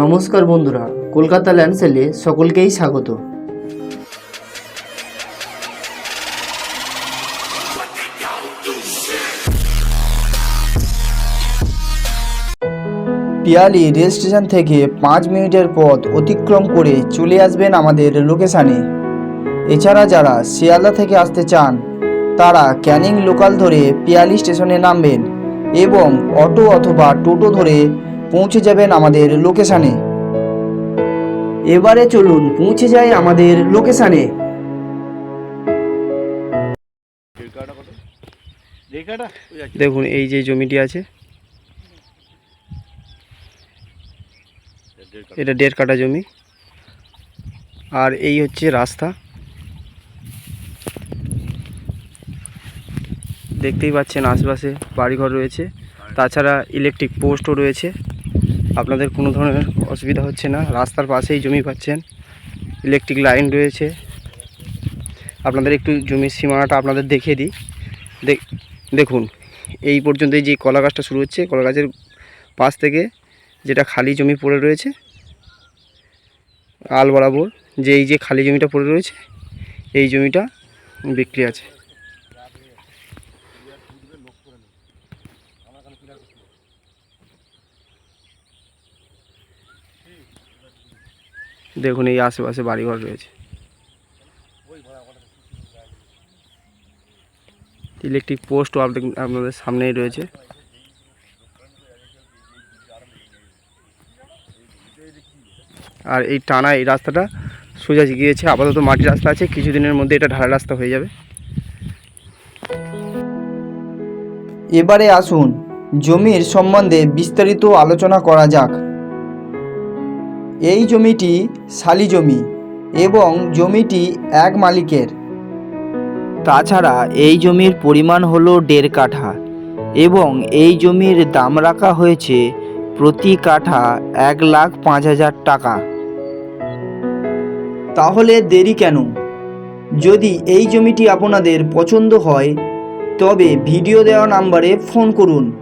নমস্কার বন্ধুরা, কলকাতা ল্যান্ডসেলে সকলকেই স্বাগত। পিয়ালি রেল স্টেশন থেকে পাঁচ মিনিটের পথ অতিক্রম করে চলে আসবেন আমাদের লোকেশানে। এছাড়া যারা শিয়ালদা থেকে আসতে চান, তারা ক্যানিং লোকাল ধরে পিয়ালি স্টেশনে নামবেন এবং অটো অথবা টোটো ধরে পৌঁছে যাবেন আমাদের লোকেশানে। এবারে চলুন পৌঁছে যাই আমাদের লোকেশানে। দেখুন, এই যে জমিটি আছে। এটা দেড় কাটা জমি। আর এই হচ্ছে রাস্তা। দেখতেই পাচ্ছেন, আশেপাশে বাড়িঘর রয়েছে। তাছাড়া ইলেকট্রিক পোস্টও রয়েছে। আপনাদের কোনো ধরনের অসুবিধা হচ্ছে না। রাস্তার পাশেই জমি পাচ্ছেন। ইলেকট্রিক লাইন রয়েছে। আপনাদের একটু জমির সীমানাটা আপনাদের দেখিয়ে দিই। দেখ- দেখুন, এই পর্যন্ত যে কলা গাছটা শুরু হচ্ছে, কলা গাছের পাশ থেকে যেটা খালি জমি পড়ে রয়েছে, আল বরাবর যে এই যে খালি জমিটা পড়ে রয়েছে, এই জমিটা বিক্রি আছে। দেখুন এই আশেপাশে বাড়িঘর রয়েছে। ইলেকট্রিক পোস্টও আপনাদের সামনেই রয়েছে। আর এই টানা এই রাস্তাটা সোজা গিয়েছে, আপাতত মাটির রাস্তা আছে, কিছুদিনের মধ্যে এটা ঢালা রাস্তা হয়ে যাবে। এবারে আসুন, জমির সম্বন্ধে বিস্তারিত আলোচনা করা যাক। এই জমিটি শালি জমি এবং জমিটি এক মালিকের। তাছাড়া এই জমির পরিমাণ হলো দেড় কাঠা এবং এই জমির দাম রাখা হয়েছে প্রতি কাঠা এক লাখ পাঁচ হাজার টাকা। তাহলে দেরি কেন? যদি এই জমিটি আপনাদের পছন্দ হয়, তবে ভিডিও দেওয়া নাম্বারে ফোন করুন।